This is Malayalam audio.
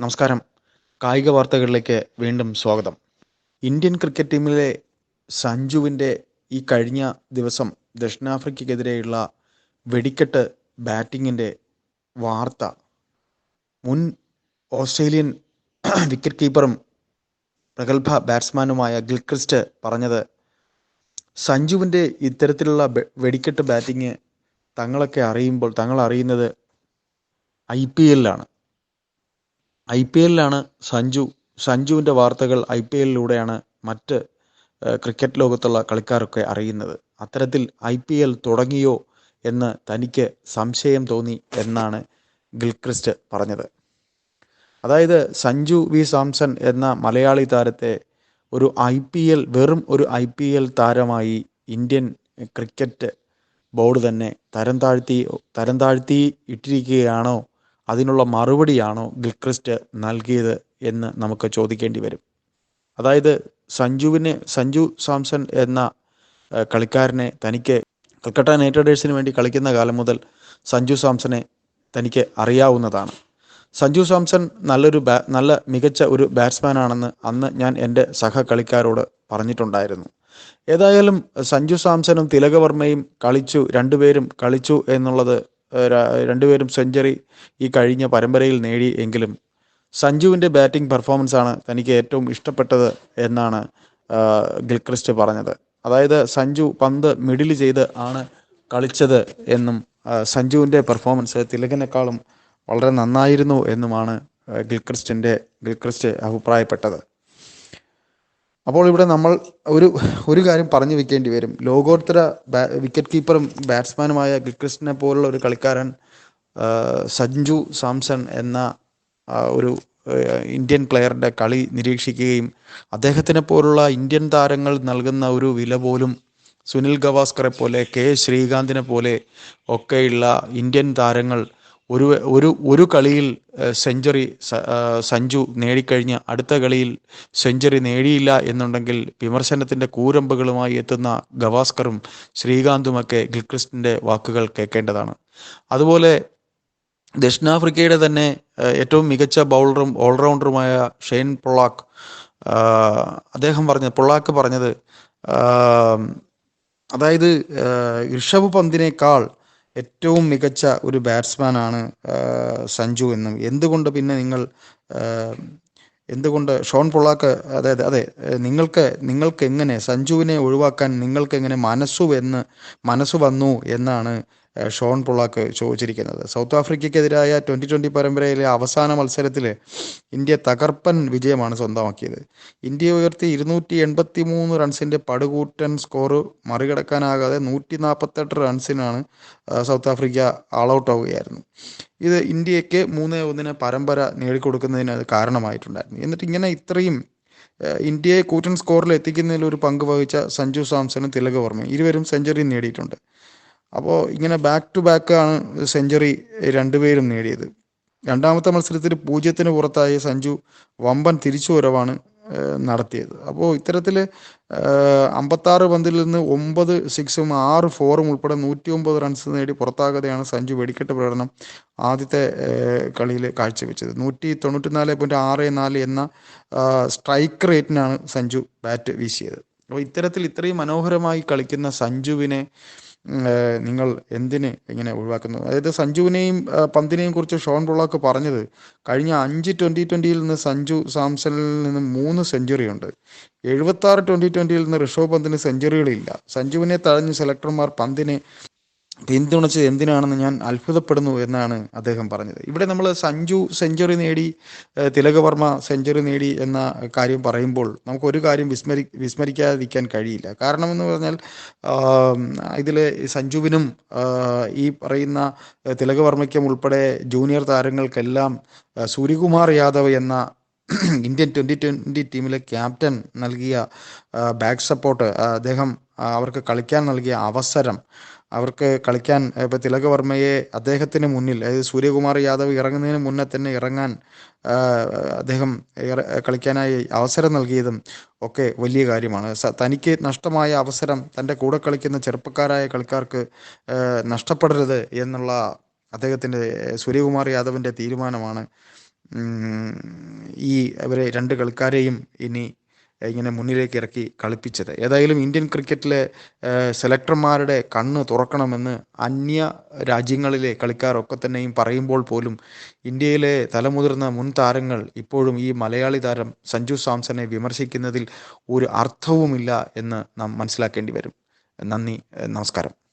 നമസ്കാരം. കായിക വാർത്തകളിലേക്ക് വീണ്ടും സ്വാഗതം. ഇന്ത്യൻ ക്രിക്കറ്റ് ടീമിലെ സഞ്ജുവിന്റെ ഈ കഴിഞ്ഞ ദിവസം ദക്ഷിണാഫ്രിക്കയ്ക്കെതിരെയുള്ള വെടിക്കെട്ട് ബാറ്റിങ്ങിന്റെ വാർത്ത. മുൻ ഓസ്ട്രേലിയൻ വിക്കറ്റ് കീപ്പറും പ്രഗത്ഭ ബാറ്റ്സ്മാനുമായ ഗിൽക്രിസ്റ്റ് പറഞ്ഞത് സഞ്ജുവിന്റെ ഇത്തരത്തിലുള്ള വെടിക്കെട്ട് ബാറ്റിങ് തങ്ങളൊക്കെ അറിയുമ്പോൾ തങ്ങൾ അറിയുന്നത് ഐ പി എല്ലിലാണ് ഐ പി എല്ലിലാണ് സഞ്ജു സഞ്ജുവിന്റെ വാർത്തകൾ ഐ പി എല്ലിലൂടെയാണ് മറ്റ് ക്രിക്കറ്റ് ലോകത്തുള്ള കളിക്കാരൊക്കെ അറിയുന്നത്. അത്തരത്തിൽ ഐ പി എൽ തുടങ്ങിയോ എന്ന് തനിക്ക് സംശയം തോന്നി എന്നാണ് ഗിൽക്രിസ്റ്റ് പറഞ്ഞത്. അതായത് സഞ്ജു വി. സാംസൺ എന്ന മലയാളി താരത്തെ ഒരു ഐ പി എൽ വെറും ഒരു ഐ പി എൽ താരമായി ഇന്ത്യൻ ക്രിക്കറ്റ് ബോർഡ് തന്നെ തരം താഴ്ത്തി തരം താഴ്ത്തി ഇട്ടിരിക്കുകയാണോ അതിനുള്ള മറുപടിയാണോ ഗിൽക്രിസ്റ്റ് നൽകിയത് എന്ന് നമുക്ക് ചോദിക്കേണ്ടി വരും. അതായത് സഞ്ജുവിനെ സഞ്ജു സാംസൺ എന്ന കളിക്കാരനെ തനിക്ക് കൽക്കട്ട നൈറ്റ് റൈഡേഴ്സിന് വേണ്ടി കളിക്കുന്ന കാലം മുതൽ സഞ്ജു സാംസനെ തനിക്ക് അറിയാവുന്നതാണ്. സഞ്ജു സാംസൺ നല്ലൊരു ബാ നല്ല മികച്ച ഒരു ബാറ്റ്സ്മാൻ ആണെന്ന് അന്ന് ഞാൻ എന്റെ സഹ കളിക്കാരോട് പറഞ്ഞിട്ടുണ്ടായിരുന്നു. ഏതായാലും സഞ്ജു സാംസണും തിലകവർമ്മയും കളിച്ചു രണ്ടുപേരും കളിച്ചു എന്നുള്ളത് രണ്ടുപേരും സെഞ്ചുറി ഈ കഴിഞ്ഞ പരമ്പരയിൽ നേടി എങ്കിലും സഞ്ജുവിന്റെ ബാറ്റിംഗ് പെർഫോമൻസ് ആണ് തനിക്ക് ഏറ്റവും ഇഷ്ടപ്പെട്ടത് എന്നാണ് ഗിൽക്രിസ്റ്റ് പറഞ്ഞത്. അതായത് സഞ്ജു പന്ത് മിഡിൽ ചെയ്ത് ആണ് കളിച്ചത് എന്നും സഞ്ജുവിന്റെ പെർഫോമൻസ് തിലകനേക്കാളും വളരെ നന്നായിരുന്നു എന്നുമാണ് ഗിൽക്രിസ്റ്റിന്റെ ഗിൽക്രിസ്റ്റ് അഭിപ്രായപ്പെട്ടത്. അപ്പോൾ ഇവിടെ നമ്മൾ ഒരു ഒരു കാര്യം പറഞ്ഞു വെക്കേണ്ടി വരും. ലോകോത്തര വിക്കറ്റ് കീപ്പറും ബാറ്റ്സ്മാനുമായ ഗിൽക്രിസ്റ്റിനെ പോലുള്ള ഒരു കളിക്കാരൻ സഞ്ജു സാംസൺ എന്ന ഒരു ഇന്ത്യൻ പ്ലെയറുടെ കളി നിരീക്ഷിക്കുകയും അദ്ദേഹത്തിനെ പോലുള്ള ഇന്ത്യൻ താരങ്ങൾ നൽകുന്ന ഒരു വില പോലും സുനിൽ ഗവാസ്കറെ പോലെ കെ ശ്രീകാന്തിനെ പോലെ ഒക്കെയുള്ള ഇന്ത്യൻ താരങ്ങൾ ഒരു ഒരു ഒരു കളിയിൽ സെഞ്ചുറി സഞ്ജു നേടിക്കഴിഞ്ഞ് അടുത്ത കളിയിൽ സെഞ്ചുറി നേടിയില്ല എന്നുണ്ടെങ്കിൽ വിമർശനത്തിന്റെ കൂരമ്പുകളുമായി എത്തുന്ന ഗവാസ്കറും ശ്രീകാന്തുമൊക്കെ ഗിൽക്രിസ്റ്റിന്റെ വാക്കുകൾ കേൾക്കേണ്ടതാണ്. അതുപോലെ ദക്ഷിണാഫ്രിക്കയുടെ തന്നെ ഏറ്റവും മികച്ച ബൗളറും ഓൾറൗണ്ടറുമായ ഷെയ്ൻ പൊള്ളാക്ക് അദ്ദേഹം പറഞ്ഞത് പൊള്ളാക്ക് പറഞ്ഞത് അതായത് ഋഷഭ് പന്തിനേക്കാൾ ഏറ്റവും മികച്ച ഒരു ബാറ്റ്സ്മാനാണ് സഞ്ജു എന്നും. എന്തുകൊണ്ട് പിന്നെ നിങ്ങൾ എന്തുകൊണ്ട് ഷോൺ പൊള്ളാക്ക് അതായത് അതെ നിങ്ങൾക്ക് നിങ്ങൾക്ക് എങ്ങനെ സഞ്ജുവിനെ ഒഴിവാക്കാൻ നിങ്ങൾക്ക് എങ്ങനെ മനസ്സു എന്ന് മനസ്സ് വന്നു എന്നാണ് ഷോൺ പൊള്ളാക്ക് ചോദിച്ചിരിക്കുന്നത്. സൗത്ത് ആഫ്രിക്കയ്ക്കെതിരായ ട്വന്റി ട്വന്റി പരമ്പരയിലെ അവസാന മത്സരത്തിൽ ഇന്ത്യ തകർപ്പൻ വിജയമാണ് സ്വന്തമാക്കിയത്. ഇന്ത്യ ഉയർത്തി ഇരുന്നൂറ്റി എൺപത്തി മൂന്ന് റൺസിന്റെ പടുകൂറ്റൻ സ്കോർ മറികടക്കാനാകാതെ നൂറ്റി നാൽപ്പത്തെട്ട് റൺസിനാണ് സൗത്ത് ആഫ്രിക്ക ആൾ ഔട്ട് ആവുകയായിരുന്നു. ഇത് ഇന്ത്യയ്ക്ക് മൂന്ന് ഒന്നിന് പരമ്പര നേടിക്കൊടുക്കുന്നതിന് അത് കാരണമായിട്ടുണ്ടായിരുന്നു. എന്നിട്ട് ഇങ്ങനെ ഇത്രയും ഇന്ത്യയെ കൂറ്റൻ സ്കോറിൽ എത്തിക്കുന്നതിൽ ഒരു പങ്ക് വഹിച്ച സഞ്ജു സാംസണും തിലകവർമ്മയും ഇരുവരും സെഞ്ചുറി നേടിയിട്ടുണ്ട്. അപ്പോൾ ഇങ്ങനെ ബാക്ക് ടു ബാക്ക് ആണ് സെഞ്ചുറി രണ്ടുപേരും നേടിയത്. രണ്ടാമത്തെ മത്സരത്തിൽ പൂജ്യത്തിന് പുറത്തായ സഞ്ജു വമ്പൻ തിരിച്ചുവരവാണ് വരവാണ് നടത്തിയത്. അപ്പോൾ ഇത്തരത്തിൽ അമ്പത്താറ് പന്തിൽ നിന്ന് ഒമ്പത് സിക്സും ആറ് ഫോറും ഉൾപ്പെടെ നൂറ്റി ഒമ്പത് റൺസ് നേടി പുറത്താകാതെയാണ് സഞ്ജു വെടിക്കെട്ട് പ്രകടനം ആദ്യത്തെ കളിയിൽ കാഴ്ചവെച്ചത്. നൂറ്റി തൊണ്ണൂറ്റിനാല് പോയിന്റ് ആറ് നാല് എന്ന സ്ട്രൈക്ക് റേറ്റിനാണ് സഞ്ജു ബാറ്റ് വീശിയത്. അപ്പോൾ ഇത്തരത്തിൽ ഇത്രയും മനോഹരമായി കളിക്കുന്ന സഞ്ജുവിനെ നിങ്ങൾ എന്തിന് ഇങ്ങനെ ഒഴിവാക്കുന്നു? അതായത് സഞ്ജുവിനെയും പന്തിനെയും കുറിച്ച് ഷോൺ ബുള്ളോക്ക് പറഞ്ഞത് കഴിഞ്ഞ അഞ്ച് ട്വന്റി ട്വന്റിയിൽ നിന്ന് സഞ്ജു സാംസണിൽ നിന്ന് മൂന്ന് സെഞ്ചുറി ഉണ്ട് എഴുപത്താറ് ട്വന്റി ട്വന്റിയിൽ നിന്ന് ഋഷഭ് പന്തിന് സെഞ്ചുറികളില്ല. സഞ്ജുവിനെ തഴഞ്ഞ് സെലക്ടർമാർ പന്തിനെ പിന്തുണച്ചത് എന്തിനാണെന്ന് ഞാൻ അത്ഭുതപ്പെടുന്നു എന്നാണ് അദ്ദേഹം പറഞ്ഞത്. ഇവിടെ നമ്മൾ സഞ്ജു സെഞ്ചുറി നേടി തിലകവർമ്മ സെഞ്ചുറി നേടി എന്ന കാര്യം പറയുമ്പോൾ നമുക്കൊരു കാര്യം വിസ്മരി വിസ്മരിക്കാതിരിക്കാൻ കഴിയില്ല. കാരണം എന്ന് പറഞ്ഞാൽ ഇതിൽ സഞ്ജുവിനും ഈ പറയുന്ന തിലകവർമ്മയ്ക്കും ഉൾപ്പെടെ ജൂനിയർ താരങ്ങൾക്കെല്ലാം സൂര്യകുമാർ യാദവ് എന്ന ഇന്ത്യൻ ട്വന്റി ട്വന്റി ടീമിലെ ക്യാപ്റ്റൻ നൽകിയ ബാക്ക് സപ്പോർട്ട് അദ്ദേഹം അവർക്ക് കളിക്കാൻ നൽകിയ അവസരം അവർക്ക് കളിക്കാൻ ഇപ്പോൾ തിലകവർമ്മയെ അദ്ദേഹത്തിന് മുന്നിൽ അതായത് സൂര്യകുമാർ യാദവ് ഇറങ്ങുന്നതിന് മുന്നേ തന്നെ ഇറങ്ങാൻ അദ്ദേഹം കളിക്കാനായി അവസരം നൽകിയതും ഒക്കെ വലിയ കാര്യമാണ്. തനിക്ക് നഷ്ടമായ അവസരം തന്റെ കൂടെ കളിക്കുന്ന ചെറുപ്പക്കാരായ കളിക്കാർക്ക് നഷ്ടപ്പെടരുത് എന്നുള്ള അദ്ദേഹത്തിന്റെ സൂര്യകുമാർ യാദവിന്റെ തീരുമാനമാണ്. ഈ അവരെ രണ്ട് കളിക്കാരെയും ഇനി ഇങ്ങനെ മുന്നിലേക്ക് ഇറക്കി കളിപ്പിച്ചത്. ഏതായാലും ഇന്ത്യൻ ക്രിക്കറ്റിലെ സെലക്ടർമാരുടെ കണ്ണ് തുറക്കണമെന്ന് അന്യ രാജ്യങ്ങളിലെ കളിക്കാരൊക്കെ തന്നെയും പറയുമ്പോൾ പോലും ഇന്ത്യയിലെ തലമുതിർന്ന മുൻ താരങ്ങൾ ഇപ്പോഴും ഈ മലയാളി താരം സഞ്ജു സാംസനെ വിമർശിക്കുന്നതിൽ ഒരു അർത്ഥവുമില്ല എന്ന് നാം മനസ്സിലാക്കേണ്ടി വരും. നന്ദി നമസ്കാരം.